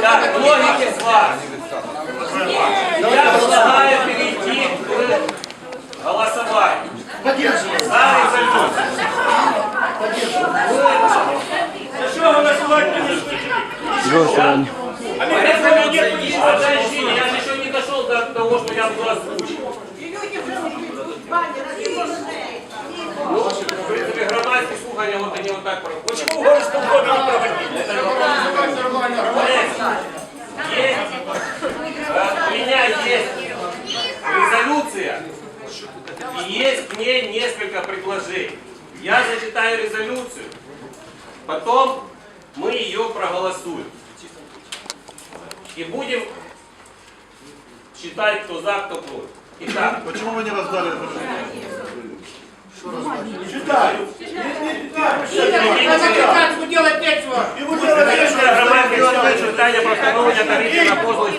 Так, логики вас. Я предлагаю перейти к голосованию. За резолюцию. За що голосувати не Голосование. Резолюция, подожди, я же еще не дошел до того, что я буду озвучить. Ну, в принципе, громадские слухания, вот они вот так проходят. Почему? Есть, э, у меня есть резолюция, и есть к ней несколько предложений. Я зачитаю резолюцию, потом мы ее проголосуем. И будем считать, кто за, кто против. Итак, Почему вы не раздали? Читаю. Громадське громадське питання про встановлення тарифів на послуги